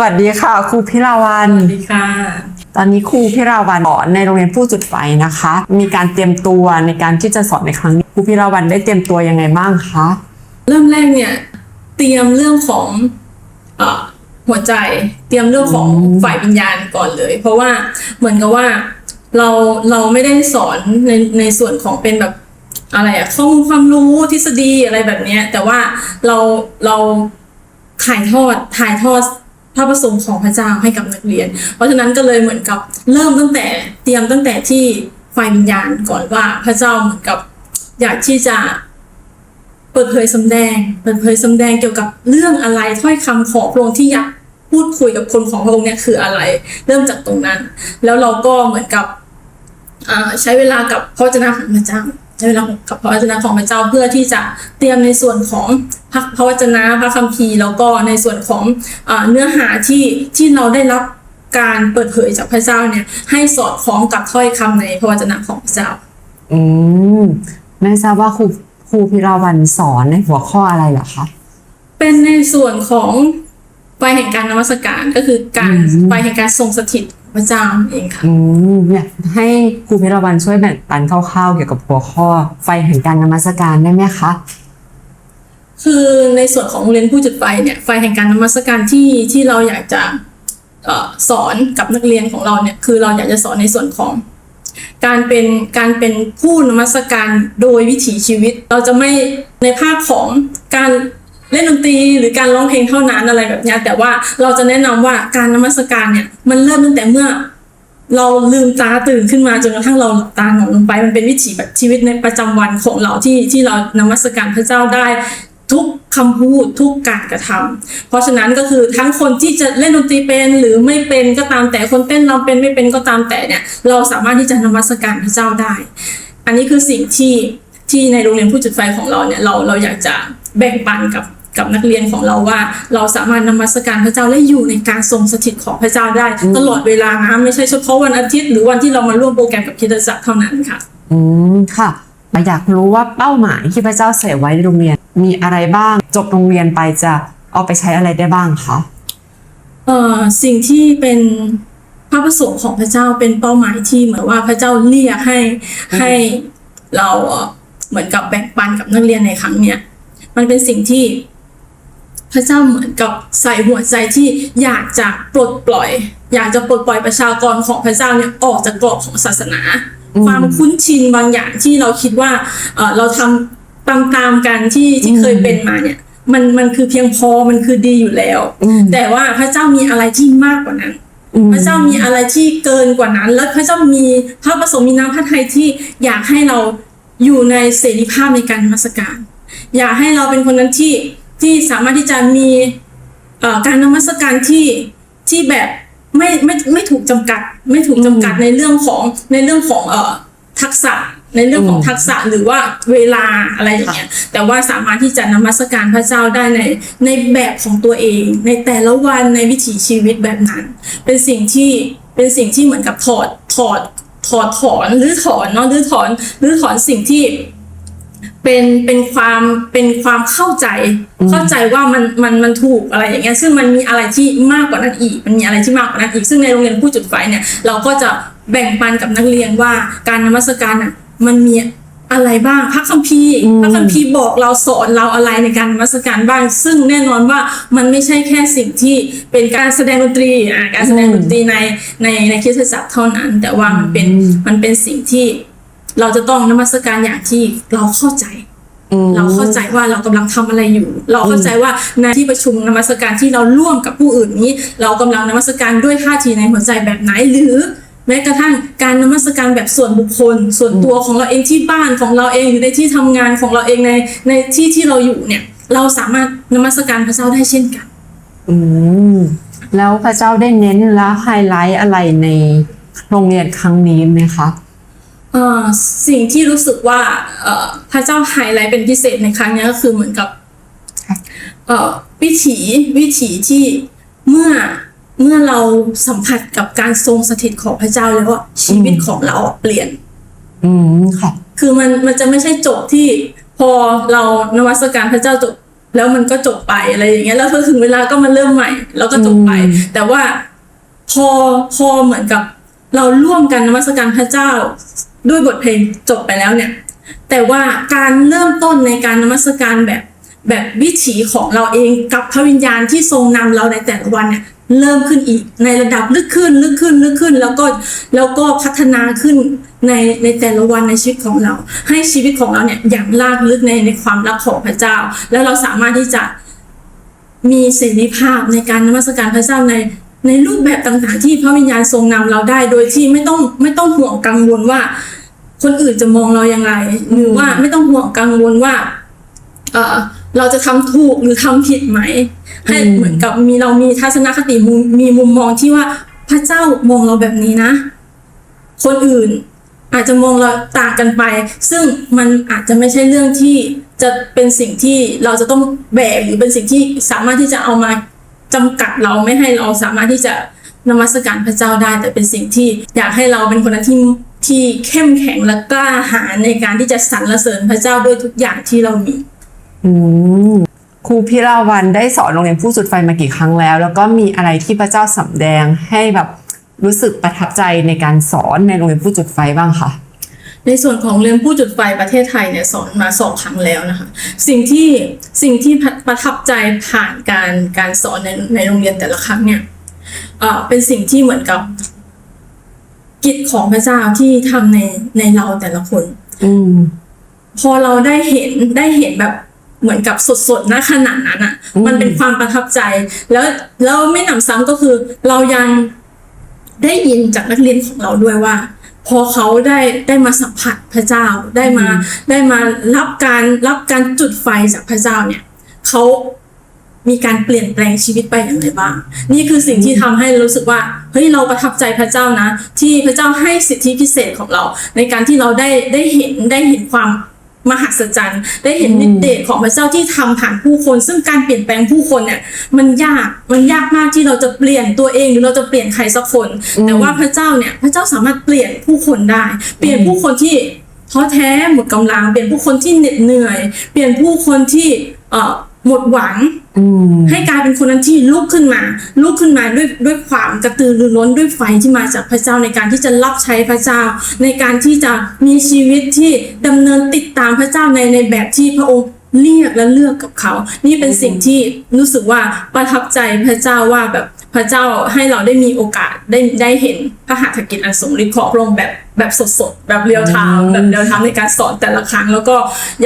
วัสดีค่ะ ครูพิราวันสวัสดีค่ะ ตอนนี้ครูพิราวันสอนในโรงเรียนผู้จุดไฟนะคะ มีการเตรียมตัวในการที่จะสอนในครั้งนี้ครูพิราวันได้เตรียมตัวยังไงบ้างคะเริ่มแรกเนี่ยเตรียมเรื่องของเอ่อหัวใจเตรียมเรื่องของอืมฝ่ายวิญญาณก่อนเลย เพราะว่าเหมือนกับว่าเราเราไม่ได้สอนในในส่วนของเป็นแบบอะไรอะข้อมูลความรู้ทฤษฎีอะไรแบบเนี้ย แต่ว่าเราเราถ่ายทอดถ่ายทอด พระประสงค์ของพระเจ้าให้กับนักเรียน เพราะฉะนั้นก็เลยเหมือนกับเริ่มตั้งแต่เตรียมตั้งแต่ที่ฝ่ายวิญญาณก่อนว่าพระเจ้าเหมือนกับ อยากที่จะเปิดเผยสำแดง เปิดเผยสำแดงเกี่ยวกับเรื่องอะไรถ้อยคำของพระองค์ที่อยากพูดคุยกับคนของพระองค์เนี่ยคืออะไร เริ่มจากตรงนั้น แล้วเราก็เหมือนกับใช้เวลากับพระวจนะของพระเจ้า พระวจนะของพระเจ้าเพื่อที่จะเตรียมในส่วนของพระพระวจนะพระคัมภีร์แล้วก็ในส่วนของอาเนื้อหาที่ที่เราได้รับการเปิดเผยจากพระเจ้าเนี่ยให้สอดคล้องกับถ้อยคำในพระวจนะของพระเจ้า อืมไม่ทราบว่าครูครูพิราวันสอนในหัวข้ออะไรเหรอคะ เป็นในส่วนของไฟแห่งการนมัสการก็คือการอืมไฟแห่งการทรงสถิต พระเจ้าเองค่ะ อืมอยากให้ครูพิราวันช่วยแบ่งปันคร่าวๆเกี่ยวกับหัวข้อ ไฟแห่งการนมัสการได้ไหมคะคือในส่วนของโรงเรียนผู้จุดไฟเนี่ยไฟแห่งการนมัสการที่ที่เราอยากจะเอ่อสอนกับนักเรียนของเราเนี่ยคือเราอยากจะสอนในส่วนของ การเป็นการเป็นผู้นมัสการโดยวิถีชีวิต เราจะไม่ในภาพของการ เล่นดนตรีหรือการร้องเพลงเท่านั้นอะไรแบบนี้แต่ว่าเราจะแนะนำว่าการนมัสการเนี่ย มันเริ่มตั้งแต่เมื่อ เราลืมตาตื่นขึ้นมาจนกระทั่งเราหลับตาหนอนลงไป มันเป็นวิถีแบบชีวิตในประจำวันของเราที่ที่เรานมัสการพระเจ้าได้ทุกคำพูดทุกการกระทำเพราะฉะนั้นก็คือทั้งคนที่จะเล่นดนตรีเป็นหรือไม่เป็นก็ตามแต่คนเต้นรำเป็นไม่เป็นก็ตามแต่เนี่ย เราสามารถที่จะนมัสการพระเจ้าได้ อันนี้คือสิ่งที่ที่ในโรงเรียนผู้จุดไฟของเราเนี่ยเราเราอยากจะแบ่งปันกับ กับนักเรียนของเราว่า เราสามารถนมัสการพระเจ้าและอยู่ในการทรงสถิตของพระเจ้าได้ ตลอดเวลานะไม่ใช่เฉพาะวันอาทิตย์หรือวันที่เรามาร่วมโปรแกรมกับคริดจักรเท่านั้นค่ะ อืมค่ะอยากรู้ว่าเป้าหมายที่พระเจ้าใส่ไว้ในโรงเรียนมีอะไรบ้าง จบโรงเรียนไปจะเอาไปใช้อะไรได้บ้างคะเอ่อสิ่งที่เป็นพระประสงค์ของพระเจ้าเป็นเป้าหมายที่เหมือนว่าพระเจ้าเรียกให้ให้เราเอ่อเหมือนกับแบ่งปันกับนักเรียนในครั้งเนี้ยมันเป็นสิ่งที่ พระเจ้าเหมือนกับใส่หัวใจที่อยากจะปลดปล่อย อยากจะปลดปล่อยประชากรของพระเจ้าเนี่ยออกจากกรอบของศาสนาอืมความคุ้นชินบางอย่างที่เราคิดว่าเอ่อเราทำตามๆกันที่ที่เคยเป็นมาเนี่ย มันมันคือเพียงพอมันคือดีอยู่แล้วอืมแต่ว่าพระเจ้ามีอะไรที่มากกว่านั้นอืมพระเจ้ามีอะไรที่เกินกว่านั้น และพระเจ้ามีพระประสงค์มีน้ำพระทัยที่อยากให้เราอยู่ในเสรีภาพในการนมัสการ อยากให้เราเป็นคนนั้นที่ ที่สามารถที่จะมีเอ่อการนมัสการที่ที่แบบไม่ไม่ไม่ถูกจำกัด ไม่ถูกจำกัดในเรื่องของในเรื่องของเอ่อทักษะในเรื่องของอืมทักษะหรือว่าเวลาอะไรอย่างเงี้ยแต่ว่าสามารถที่จะนมัสการพระเจ้าได้ในในแบบของตัวเอง ในแต่ละวันในวิถีชีวิตแบบนั้น เป็นสิ่งที่เป็นสิ่งที่เหมือนกับถอดถอดถอดถอนหรือถอนเนาะหรือถอนหรือถอนสิ่งที่ เป็นเป็นความเป็นความเข้าใจอืมเข้าใจว่ามันมันมันถูกอะไรอย่างเงี้ยซึ่งมันมีอะไรที่มากกว่านั้นอีก มันมีอะไรที่มากกว่านั้นอีกซึ่งในโรงเรียนผู้จุดไฟเนี่ยเราก็จะแบ่งปันกับนักเรียนว่าการนมัสการอะมันมีอะไรบ้างพระคัมภีร์อืมพระคัมภีร์บอกเราสอนเราอะไรในการนมัสการบ้าง ซึ่งแน่นอนว่ามันไม่ใช่แค่สิ่งที่เป็นการแสดงดนตรีอ่าการแสดงดนตรีในในในคริสตจักรเท่านั้น แต่ว่ามันเป็นอืมมันเป็นสิ่งที่ เราจะต้องนมัสการอย่างที่เราเข้าใจอืมเราเข้าใจว่าเรากำลังทำอะไรอยู่ เราเข้าใจว่าในที่ประชุมนมัสการที่เราร่วมกับผู้อื่นนี้ เรากำลังนมัสการด้วยท่าทีในหัวใจแบบไหนหรือแม้กระทั่งการนมัสการแบบส่วนบุคคล ส่วนตัวของเราเองที่บ้านของเราเองหรือในที่ทำงานของเราเองในในที่ที่เราอยู่เนี่ย เราสามารถนมัสการพระเจ้าได้เช่นกัน อืมแล้วพระเจ้าได้เน้นและไฮไลท์อะไรในโรงเรียนครั้งนี้ไหมคะเอ่อ สิ่งที่รู้สึกว่าเอ่อพระเจ้าไฮไลท์เป็นพิเศษในครั้งนี้ก็คือเหมือนกับค่ะเอ่อวิถีวิถีที่เมื่อเมื่อเราสัมผัสกับการทรงสถิตของพระเจ้าแล้วอะชีวิตของเราอะเปลี่ยน อืมค่ะ คือมันมันจะไม่ใช่จบที่พอเรานมัสการพระเจ้าจบ แล้วมันก็จบไปอะไรอย่างเงี้ยแล้วพอถึงเวลาก็มาเริ่มใหม่ แล้วก็จบไปอืมแต่ว่าพอพอเหมือนกับเราร่วมกันนมัสการพระเจ้า ด้วยบทเพลงจบไปแล้วเนี่ย แต่ว่าการเริ่มต้นในการนมัสการแบบแบบวิถีของเราเองกับพระวิญญาณที่ทรงนำเราในแต่ละวันเนี่ยเริ่มขึ้นอีกในระดับลึกขึ้นลึกขึ้นลึกขึ้น แล้วก็แล้วก็พัฒนาขึ้นในในแต่ละวันในชีวิตของเรา ให้ชีวิตของเราเนี่ยอย่างลากลึกในในความรักของพระเจ้า แล้วเราสามารถที่จะมีเสรีภาพในการนมัสการพระเจ้าใน ในรูปแบบต่างๆ ที่พระวิญญาณทรงนำเราได้ โดยที่ไม่ต้องไม่ต้องห่วงกังวลว่า คนอื่นจะมองเราอย่างไรหรือว่าไม่ต้องห่วงกังวลว่า เออเราจะทำถูกหรือทำผิดไหมให้อืมเหมือนกับมีเรามีทัศนคติมุมมีมุมมองที่ว่าพระเจ้ามองเราแบบนี้นะ คนอื่นอาจจะมองเราต่างกันไป ซึ่งมันอาจจะไม่ใช่เรื่องที่จะเป็นสิ่งที่เราจะต้องแบกหรือเป็นสิ่งที่สามารถที่จะเอามา จำกัดเราไม่ให้เราสามารถที่จะนมัสการพระเจ้าได้ แต่เป็นสิ่งที่อยากให้เราเป็นคนที่ที่เข้มแข็งและกล้าหาญในการที่จะสรรเสริญพระเจ้าด้วยทุกอย่างที่เรามีอืมครูพิราวันได้สอนโรงเรียนผู้จุดไฟมากี่ครั้งแล้ว แล้วก็มีอะไรที่พระเจ้าสำแดงให้แบบรู้สึกประทับใจในการสอนในโรงเรียนผู้จุดไฟบ้างคะ ในส่วนของเรียนผู้จุดไฟประเทศไทยเนี่ยสอนมาสองครั้งแล้วนะคะ สิ่งที่สิ่งที่ประทับใจผ่านการการสอนในในโรงเรียนแต่ละครั้งเนี่ยเอ่อเป็นสิ่งที่เหมือนกับกิจของพระเจ้าที่ทำในในเราแต่ละคน อืมพอเราได้เห็นได้เห็นแบบเหมือนกับสดๆณขณะนั้นอะ่ะอืมมันเป็นความประทับใจ แล้วแล้วไม่หนำซ้ำก็คือ เรายังได้ยินจากนักเรียนของเราด้วยว่า พอเขาได้ได้มาสัมผัสพระเจ้าได้มาได้มารับการรับการจุดไฟจากพระเจ้าเนี่ยเขามีการเปลี่ยนแปลงชีวิตไปอย่างไรบ้าง นี่คือสิ่งที่ทำให้รู้สึกว่าเฮ้ยเราประทับใจพระเจ้านะ ที่พระเจ้าให้สิทธิพิเศษของเรา ในการที่เราได้ได้เห็นได้เห็นความ มหัศจรรย์ ได้เห็นฤทธิเดชของพระเจ้าที่ทำผ่านผู้คน ซึ่งการเปลี่ยนแปลงผู้คนเนี่ยมันยากมันยากมากที่เราจะเปลี่ยนตัวเองหรือเราจะเปลี่ยนใครสักคน แต่ว่าพระเจ้าเนี่ยพระเจ้าสามารถเปลี่ยนผู้คนได้ เปลี่ยนผู้คนที่ท้อแท้หมดกำลัง เปลี่ยนผู้คนที่เหน็ดเหนื่อย เปลี่ยนผู้คนที่เอ่อ หมดหวังอืมให้กลายเป็นคนนั้นที่ลุกขึ้นมาลุกขึ้นมาด้วยด้วยความกระตือรือร้นด้วยไฟที่มาจากพระเจ้าในการที่จะรับใช้พระเจ้า ในการที่จะมีชีวิตที่ดำเนินติดตามพระเจ้าในในแบบที่พระองค์เรียกและเลือกกับเขา นี่เป็นสิ่งที่รู้สึกว่าประทับใจพระเจ้าว่าแบบ พระเจ้าให้เราได้มีโอกาสได้ได้เห็นพระหัตถกิจอันสงฤทธิ์ของพระองค์แบบแบบสดๆ แบบเรียลไทม์แบบเรียลไทม์ในการสอนแต่ละครั้ง แล้วก็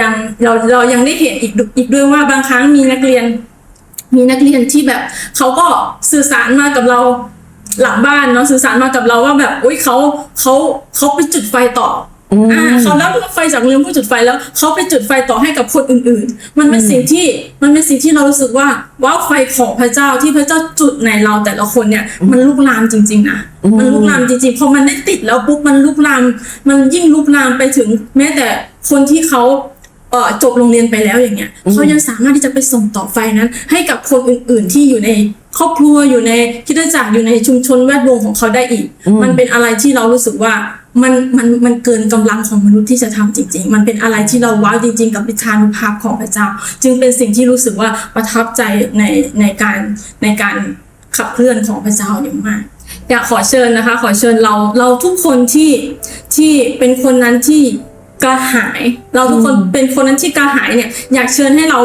ยังเราเรายังได้เห็นอีกอีกด้วยว่าบางครั้งมีนักเรียน มีนักเรียนที่แบบเขาก็สื่อสารมากับเราหลังบ้านเนาะสื่อสารมากับเราว่าแบบอุ้ยเขาเขาเขาไปจุดไฟต่อ อมอ่าเขารับไฟจากโรงเรียนผู้จุดไฟแล้วเขาไปจุดไฟต่อให้กับคนอื่นๆ มันเป็นสิ่งที่มันเป็นสิ่งที่เรารู้สึกว่าว้าวไฟของพระเจ้าที่พระเจ้าจุดในเราแต่ละคนเนี่ย มันลุกลามจริงๆนะมันลุกลามจริงๆพอมันได้ติดแล้วปุ๊บมันลุกลาม มันยิ่งลุกลามไปถึง แม้แต่คนที่เขาเอ่อจบโรงเรียนไปแล้วอย่างเงี้ยเขายังสามารถที่จะไปส่งต่อไฟนั้น ให้กับคนอื่นๆที่อยู่ในครอบครัวอยู่ในคริดจักรอยู่ในชุมชนแวดวงของเขาได้อีก มันเป็นอะไรที่เรารู้สึกว่า มันมันมันเกินกำลังของมนุษย์ที่จะทำจริง ๆ มันเป็นอะไรที่เราว้าวจริง ๆ กับวิชานุภาพของพระเจ้า จึงเป็นสิ่งที่รู้สึกว่าประทับใจในในการในการขับเคลื่อนของพระเจ้าอย่างมากอยากขอเชิญนะคะ ขอเชิญเราเราทุกคนที่ที่เป็นคนนั้นที่กระหาย เราทุกคนเป็นคนนั้นที่กระหายเนี่ย อยากเชิญให้เรา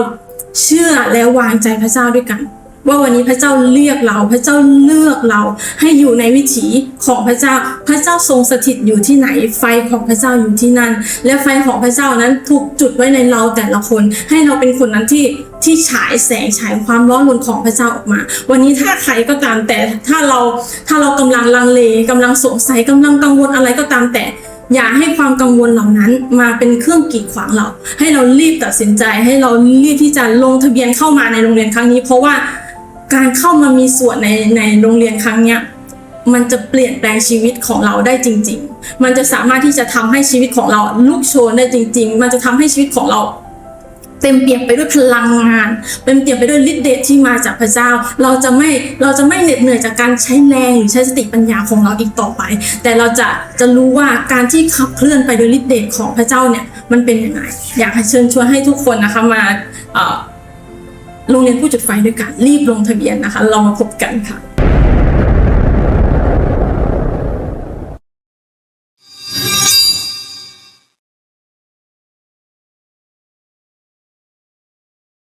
เชื่อและวางใจพระเจ้าด้วยกัน ว่าวันนี้พระเจ้าเรียกเรา พระเจ้าเลือกเรา ให้อยู่ในวิถีของพระเจ้า พระเจ้าทรงสถิตอยู่ที่ไหน ไฟของพระเจ้าอยู่ที่นั่น และไฟของพระเจ้านั้นถูกจุดไว้ในเราแต่ละคน ให้เราเป็นคนนั้นที่ที่ฉายแสงฉายความร้อนรนของพระเจ้าออกมา วันนี้ถ้าใครก็ตามแต่ถ้าเราถ้าเรากำลังลังเลกำลังสงสัยกำลังกังวลอะไรก็ตามแต่อย่าให้ความกังวลเหล่านั้นมาเป็นเครื่องกีดขวางเรา ให้เรารีบตัดสินใจให้เรารีบที่จะลงทะเบียนเข้ามาในโรงเรียนครั้งนี้ เพราะว่า การเข้ามามีส่วนในในโรงเรียนครั้งเนี้ยมันจะเปลี่ยนแปลงชีวิตของเราได้จริง ๆ มันจะสามารถที่จะทำให้ชีวิตของเราลุกโชนได้จริง ๆ มันจะทำให้ชีวิตของเราเต็มเปี่ยมไปด้วยพลังงาน เต็มเปี่ยมไปด้วยฤทธิ์เดชที่มาจากพระเจ้า เราจะไม่ เราจะไม่เหน็ดเหนื่อยจากการใช้แรงหรือใช้สติปัญญาของเราอีกต่อไป แต่เราจะ จะรู้ว่าการที่ขับเคลื่อนไปโดยฤทธิ์เดชของพระเจ้าเนี่ย มันเป็นยังไง อยากเชิญชวนให้ทุกคนนะคะมาเอ่อ โรงเรียนผู้จุดไฟด้วยกันรีบลงทะเบียนนะคะเรามาพบกันค่ะ